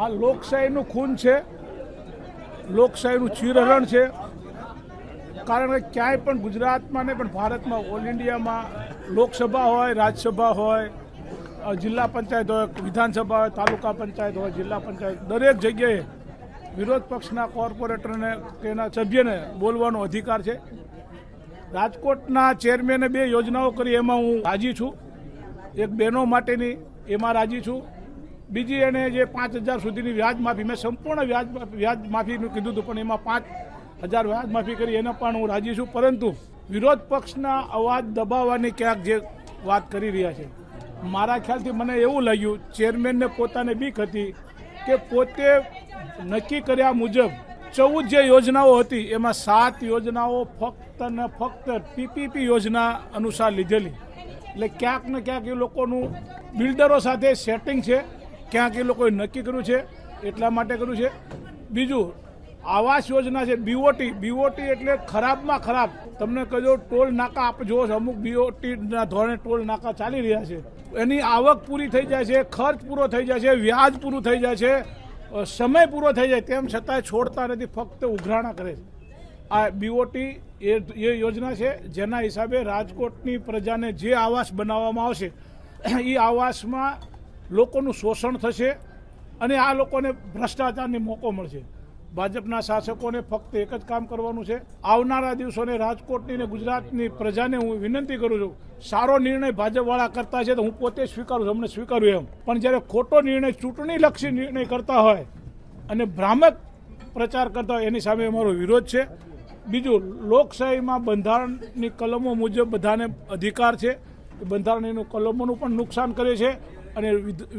આ લોકશાહીનું ખૂન છે. લોકશાહીનું ચીરહરણ છે. કારણ કે ક્યાંય પણ ગુજરાતમાં ને પણ ભારતમાં ઓલ ઇન્ડિયામાં લોકસભા હોય, રાજ્યસભા હોય જિલ્લા પંચાયત હોય, વિધાનસભા હોય, તાલુકા પંચાયત હોય, જિલ્લા પંચાયત, દરેક જગ્યાએ વિરોધ પક્ષના કોર્પોરેટરને તેના સભ્યને બોલવાનો અધિકાર છે. રાજકોટના ચેરમેને બે યોજનાઓ કરી, એમાં હું રાજી છું. એક બહેનો માટેની, એમાં રાજી છું. બીજી એને જે પાંચ હજાર સુધીની વ્યાજ માફી, મેં સંપૂર્ણ વ્યાજ વ્યાજ માફીનું કીધું હતું, પણ એમાં પાંચ હજાર વ્યાજ માફી કરી, એને પણ હું રાજી છું. પરંતુ વિરોધ પક્ષના અવાજ દબાવવાની ક્યાંક જે વાત કરી રહ્યા છે, મારા ખ્યાલથી મને એવું લાગ્યું, ચેરમેનને પોતાને બીક હતી કે પોતે નક્કી કર્યા મુજબ ચૌદ જે યોજનાઓ હતી, એમાં સાત યોજનાઓ ફક્ત ને ફક્ત પીપીપી યોજના અનુસાર લીધેલી. એટલે ક્યાંક ને ક્યાંક એ લોકોનું બિલ્ડરો સાથે સેટિંગ છે. ક્યાંક એ લોકોએ નક્કી કર્યું છે એટલા માટે કર્યું છે. બીજું આવાસ યોજના છે બીઓટી બીઓટી એટલે ખરાબમાં ખરાબ. તમને કહો ટોલ નાકા આપ જો છો, અમુક બીઓટીના ધોરણે ટોલ નાકા ચાલી રહ્યા છે. એની આવક પૂરી થઈ જાય છે ખર્ચ પૂરો થઈ જાય છે વ્યાજ પૂરું થઈ જાય છે સમય પૂરો થઈ જાય તેમ છતાંય છોડતા નથી ફક્ત ઉઘરાણા કરે છે. આ બીઓટી એ એ યોજના છે જેના હિસાબે રાજકોટની પ્રજાને જે આવાસ બનાવવામાં આવશે એ આવાસમાં લોકોનું શોષણ થશે અને આ લોકોને ભ્રષ્ટાચારની મોકો મળશે. ભાજપના શાસકોને ફક્ત એક જ કામ કરવાનું છે. આવનારા દિવસોને રાજકોટની ને ગુજરાતની પ્રજાને હું વિનંતી કરું છું, સારો નિર્ણય ભાજપવાળા કરતા છે તો હું પોતે સ્વીકારું છું, અમને સ્વીકારું એમ. પણ જ્યારે ખોટો નિર્ણય, ચૂંટણીલક્ષી નિર્ણય કરતા હોય અને ભ્રામક પ્રચાર કરતા હોય, એની સામે અમારો વિરોધ છે. બીજું, લોકશાહીમાં બંધારણની કલમો મુજબ બધાને અધિકાર છે. બંધારણની કલમોનું પણ નુકસાન કરે છે. અને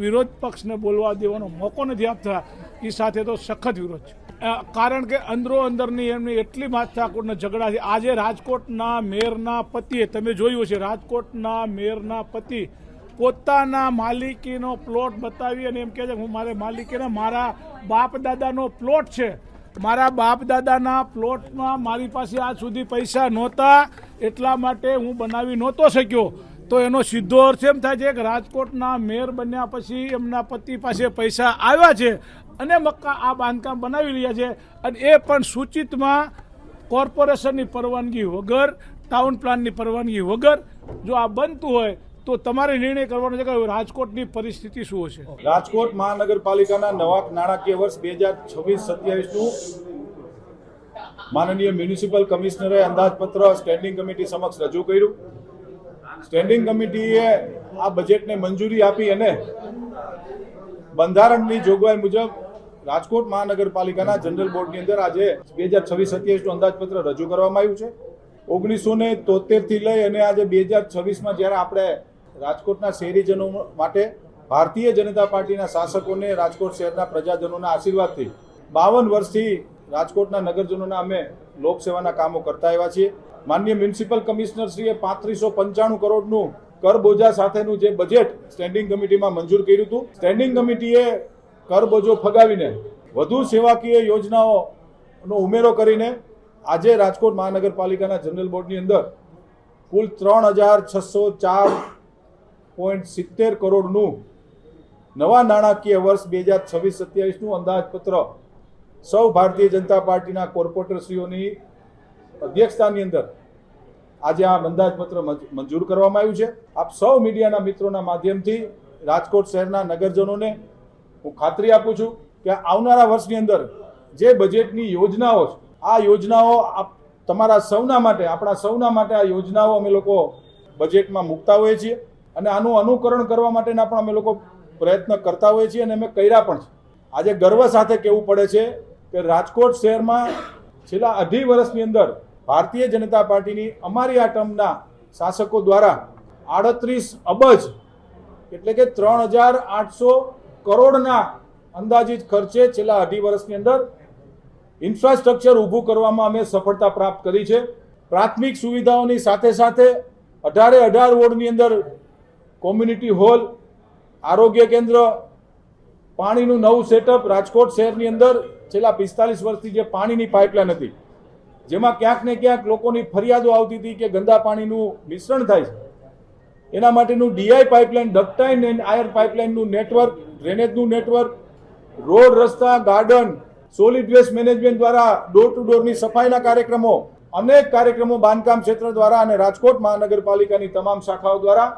વિરોધ પક્ષને બોલવા દેવાનો મોકો નથી આપતા. એ સાથે તો સખત વિરોધ છે. કારણ કે અંદરો અંદરની એમની એટલી માથાકૂટના ઝઘડા છે. આજે રાજકોટના મેયરના પતિએ તમે જોયું છે રાજકોટના મેયરના પતિ પોતાના માલિકીનો પ્લોટ બતાવી અને એમ કહે છે હું મારે માલિકીના, મારા બાપ દાદાનો પ્લોટ છે. મારા બાપ દાદાના પ્લોટમાં મારી પાસે આજ સુધી પૈસા નહોતા. એટલા માટે હું બનાવી નહોતો શક્યો. તો એનો સીધો અર્થ એમ થાય છે કે રાજકોટના મેયર બન્યા પછી એમના પતિ પાસે પૈસા આવ્યા છે અને મક્કા આ બાંધકામ બનાવી રહ્યા છે અને એ પણ સૂચિતમાં કોર્પોરેશનની પરવાનગી વગર, ટાઉન પ્લાનની પરવાનગી વગર જો આ બનતું હોય તો તમારે નિર્ણય કરવાનો છે કે રાજકોટની પરિસ્થિતિ શું હશે? રાજકોટ મહાનગરપાલિકાના નવા નાણાકીય વર્ષ બે હજાર છવ્વીસ સત્યાવીસનું માનનીય મ્યુનિસિપલ કમિશનરે અંદાજપત્ર સ્ટેન્ડિંગ કમિટી સમક્ષ રજૂ કર્યું. સ્ટેન્ડિંગ કમિટીએ આ બજેટને મંજૂરી આપી અને બંધારણની જોગવાઈ મુજબ રાજકોટ મહાનગરપાલિકાના જનરલ બોર્ડની અંદર આજે બે હજાર છવ્વીસ સત્યાવીસનું અંદાજપત્ર રજૂ કરવામાં આવ્યું છે. ઓગણીસો ને તોતેરથી લઈ અને આજે બે હજાર છવ્વીસમાં જ્યારે આપણે રાજકોટના શહેરીજનો માટે ભારતીય જનતા પાર્ટીના શાસકોને રાજકોટ શહેરના પ્રજાજનોના આશીર્વાદથી બાવન વર્ષથી રાજકોટના નગરજનોના અમે લોકસેવાના કામો કરતા આવ્યા છીએ. માન્ય મ્યુનિસિપલ કમિશનરશ્રીએ પાંત્રીસો પંચાણું કરોડનું કર બોજા સાથેનું જે બજેટ સ્ટેન્ડિંગ કમિટીમાં મંજૂર કર્યું હતું. સ્ટેન્ડિંગ કમિટીએ કર બોજો ફગાવીને વધુ સેવાકીય યોજનાઓનો ઉમેરો કરીને આજે રાજકોટ મહાનગરપાલિકાના જનરલ બોર્ડની અંદર કુલ ત્રણ હજાર છસો ચાર પોઈન્ટ સિત્તેર કરોડનું નવા નાણાકીય વર્ષ બે હજાર છવ્વીસ સત્યાવીસનું અંદાજપત્ર સૌ ભારતીય જનતા પાર્ટીના કોર્પોરેટરશ્રીઓની અધ્યક્ષતાની અંદર આજે આ અંદાજપત્ર મંજ- મંજૂર કરવામાં આવ્યું છે. આપ સૌ મીડિયાના મિત્રોના માધ્યમથી રાજકોટ શહેરના નગરજનોને હું ખાતરી આપું છું કે આવનારા વર્ષની અંદર જે બજેટની યોજનાઓ છે, આ યોજનાઓ આપ તમારા સૌના માટે, આપણા સૌના માટે આ યોજનાઓ અમે લોકો બજેટમાં મૂકતા હોઈએ છીએ અને આનું અનુકરણ કરવા માટેના પણ અમે લોકો પ્રયત્ન કરતા હોઈએ છીએ અને અમે કર્યા પણ છે. આજે ગર્વ સાથે કહેવું પડે છે કે રાજકોટ શહેરમાં છેલ્લા અઢી વર્ષની અંદર ભારતીય જનતા પાર્ટીની અમારી આ ટર્મના શાસકો દ્વારા આડત્રીસ અબજ એટલે કે ત્રણ હજાર આઠસો કરોડના અંદાજિત ખર્ચે છેલ્લા અઢી વર્ષની અંદર ઇન્ફ્રાસ્ટ્રક્ચર ઊભું કરવામાં અમે સફળતા પ્રાપ્ત કરી છે. પ્રાથમિક સુવિધાઓની સાથે સાથે અઢારે અઢાર વોર્ડની અંદર કોમ્યુનિટી હોલ, આરોગ્ય કેન્દ્ર, પાણીનું નવું સેટઅપ રાજકોટ શહેરની અંદર છેલ્લા પિસ્તાલીસ વર્ષથી જે પાણીની પાઇપલાઇન હતી જેમાં ક્યાંક ને ક્યાંક લોકોની ફરિયાદો આવતી હતી કે ગંદા પાણીનું મિશ્રણ થાય છે. એના માટેનું DI pipeline ductile and iron પાઇપલાઇનનું network ડ્રેનેજનું નેટવર્ક રોડ, રસ્તા ગાર્ડન સોલિડ વેસ્ટ મેનેજમેન્ટ દ્વારા ડોર ટુ ડોરની સફાઈના કાર્યક્રમો, અનેક કાર્યક્રમો બાંધકામ ક્ષેત્ર દ્વારા અને રાજકોટ મહાનગરપાલિકાની તમામ શાખાઓ દ્વારા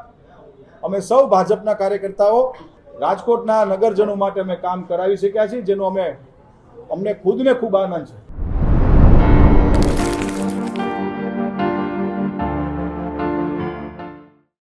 અમે સૌ ભાજપના કાર્યકર્તાઓ રાજકોટના નગરજનો માટે અમે કામ કરાવી શક્યા છીએ, જેનો અમે અમને ખુદને ખૂબ આનંદ છે.